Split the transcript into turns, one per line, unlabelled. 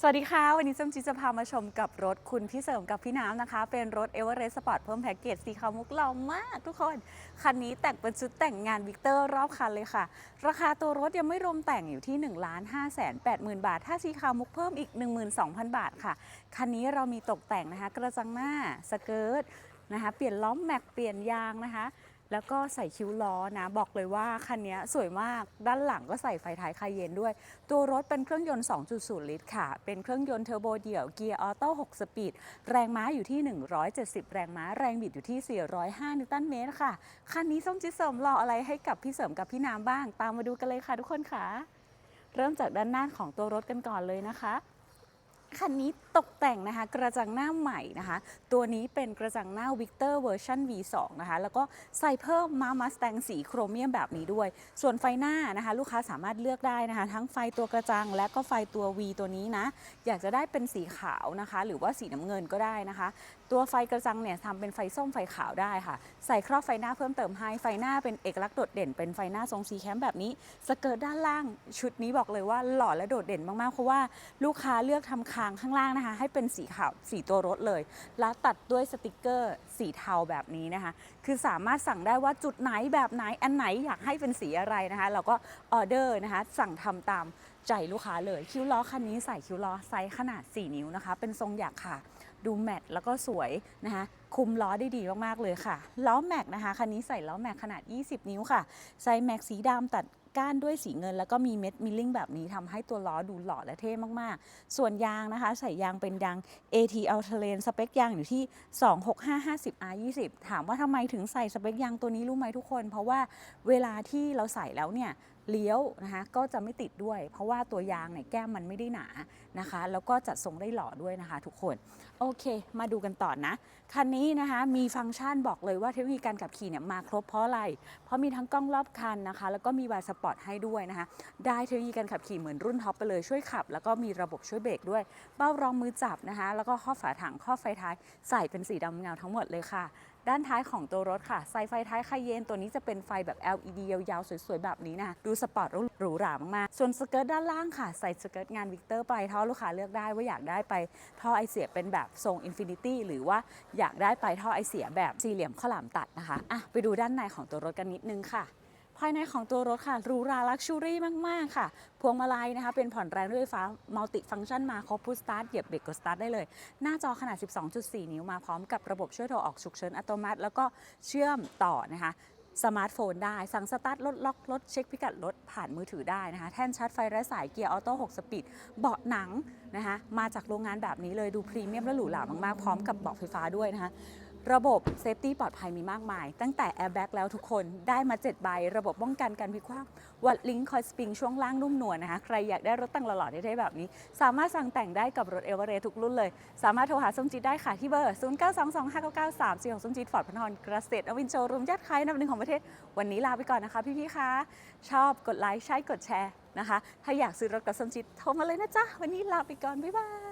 สวัสดีค่ะ วันนี้ส้มจีจะพามาชมกับรถคุณพี่เสริมกับพี่น้ำนะคะ เป็นรถเอเวอเรสต์สปอร์ตเพิ่มแพ็กเกจสีขาวมุกหล่อมากทุกคน คันนี้แต่งเป็นชุดแต่งงานวิกเตอร์รอบคันเลยค่ะ ราคาตัวรถยังไม่รวมแต่งอยู่ที่ 1 5 8 0 0 0 0 บาท ถ้าสีขาวมุกเพิ่มอีก 12,000 บาทค่ะ คันนี้เรามีตกแต่งนะคะ กระจังหน้าสเกิร์ตนะคะ เปลี่ยนล้อมแม็กเปลี่ยนยางนะคะ แล้วก็ใส่คิ้วล้อนะบอกเลยว่าคันนี้สวยมากด้านหลังก็ใส่ไฟท้ายคายเย็นด้วย ตัวรถเป็นเครื่องยนต์ 2.0 ลิตรค่ะ เป็นเครื่องยนต์เทอร์โบเดี่ยวเกียร์ออโต้ 6 สปีด แรงม้าอยู่ที่ 170 แรงม้าแรงบิดอยู่ที่ 405 นิวตันเมตรค่ะ คันนี้ส้มจิตเสริมรออะไรให้กับพี่เสริมกับพี่น้ำบ้าง ตามมาดูกันเลยค่ะทุกคนค่ะ เริ่มจากด้านหน้าของตัวรถกันก่อนเลยนะคะ คันนี้ตกแต่งนะคะกระจังหน้าใหม่นะคะ ตัวนี้เป็นกระจังหน้า Victor เวอร์ชัน V2 นะคะแล้วก็ใส่เพิ่มมามาสแตงสีโครเมียมแบบนี้ด้วย ส่วนไฟหน้านะคะ ลูกค้าสามารถเลือกได้นะคะ ทั้งไฟตัวกระจังและก็ไฟตัว V ตัวนี้นะ อยากจะได้เป็นสีขาวนะคะ หรือว่าสีน้ำเงินก็ได้นะคะ ตัวไฟกระจังเนี่ยทำเป็นไฟส้มไฟขาวได้ค่ะ ใส่ครอบไฟหน้าเพิ่มเติมให้ไฟหน้าเป็นเอกลักษณ์โดดเด่น เป็นไฟหน้าทรงซีแคมแบบนี้สเกิร์ตด้านล่างชุดนี้บอกเลยว่าหล่อและโดดเด่นมากๆเพราะว่าลูกค้าเลือกทำคาางข้างล่างนะคะ ให้เป็นสีขาวสีตัวรถเลย แล้วตัดด้วยสติกเกอร์สีเทาแบบนี้นะคะ คือสามารถสั่งได้ว่าจุดไหนแบบไหนอันไหนอยากให้เป็นสีอะไรนะคะ เราก็ออเดอร์นะคะ สั่งทำตามใจลูกค้าเลยคิ้วล้อคันนี้ใส่คิ้วล้อไซส์ขนาด 4 นิ้วนะคะ เป็นทรงหยักค่ะ ดูแมตต์แล้วก็สวยนะคะคุมล้อได้ดีมาก ๆ เลยค่ะ ล้อแม็กนะคะ คันนี้ใส่ล้อแม็กขนาด 20 นิ้วค่ะใส่แม็กสีดำตัด ก้านด้วยสีเงิน แล้วก็มีเม็ดมิลลิ่งแบบนี้ทำให้ตัวล้อดูหล่อและเท่มากๆ ส่วนยางนะคะ ใส่ยางเป็นยาง AT a l t e r a n สเปคยางอยู่ที่ 26550 R20 ถามว่าทำไมถึงใส่สเปคยางตัวนี้รู้ไหมทุกคน เพราะว่าเวลาที่เราใส่แล้วเนี่ย เลี้ยวนะคะก็จะไม่ติดด้วย เพราะว่าตัวยางเนี่ยแก้มมันไม่ได้หนานะคะ แล้วก็จัดทรงได้หล่อด้วยนะคะทุกคน โอเค มาดูกันต่อนะ คันนี้นะคะมีฟังก์ชันบอกเลยว่าเทคโนโลยีการขับขี่เนี่ยมาครบเพราะอะไร เพราะมีทั้งกล้องรอบคันนะคะ แล้วก็มีวายสปอร์ตให้ด้วยนะคะ ได้เทคโนโลยีการขับขี่เหมือนรุ่นท็อปไปเลยช่วยขับ แล้วก็มีระบบช่วยเบรกด้วย เบ้ารองมือจับนะคะ แล้วก็ข้อฝาถังข้อไฟท้ายใส่เป็นสีดำเงาทั้งหมดเลยค่ะ ด้านท้ายของตัวรถค่ะใส่ไฟท้ายคาเยนตัวนี้จะเป็นไฟแบบ LED ยาวๆ สวยๆ แบบนี้นะดูสปอร์ตหรูหรามากๆ ส่วนสเกิร์ตด้านล่างค่ะ ใส่สเกิร์ตงานวิกเตอร์ไปท่อลูกค้าเลือกได้ว่าอยากได้ไปท่อไอเสียเป็นแบบทรงอินฟินิตี้หรือว่าอยากได้ไปท่อไอเสียแบบสี่เหลี่ยมข้าวหลามตัดนะคะอะไปดูด้านในของตัวรถกันนิดนึงค่ะ ภายในของตัวรถค่ะหรูหราลักชูรี่มาก ๆ ค่ะ พวงมาลัยนะคะ เป็นผ่อนแรงด้วยไฟฟ้ามัลติฟัง c t ชันมาครบพุชสตาร์ทเหยียบเบรกกดสตาร์ทได้เลย หน้าจอขนาด 12.4 นิ้วมาพร้อมกับระบบช่วยโทรออกฉุกเฉินอัตโนมัติ แล้วก็เชื่อมต่อนะคะสมาร์ทโฟนได้สั่งสตาร์ทรถล็อกรถเช็คพิกัดรถผ่านมือถือได้นะคะ แท่นชาร์จไฟไร้สายเกียร์ออโต้6สปีดเบาะหนังนะคะ มาจากโรงงานแบบนี้เลยดูพรีเมียมและหรูหรามากๆ พร้อมกับเบาะไฟฟ้าด้วยนะคะ ระบบเซฟตี้ปลอดภัยมีมากมาย ตั้งแต่แอร์แบ็กแล้วทุกคนได้มา7ใบ ระบบป้องกันการพลิกคว่ำวัดลิงคอยสปริงช่วงล่างนุ่มนวลนะคะ ใครอยากได้รถแต่งหล่อๆเท่ๆแบบนี้ สามารถสั่งแต่งได้กับรถเอเวอเรทุกรุ่นเลย สามารถโทรหาส้มจีดได้ค่ะ ที่เบอร์ 0 9 2 2 5 9 9 3 4ของส้มจีดฟอร์ดพนอนกระเสตอวินโชว์รูมยอดขายนับหนึ่งของประเทศ วันนี้ลาไปก่อนนะคะ พี่ๆคะชอบกดไลค์ใช่กดแชร์นะคะ ถ้าอยากซื้อรถกับส้มจีดโทรมาเลยนะจ๊ะวันนี้ลาไปก่อนบ๊ายบาย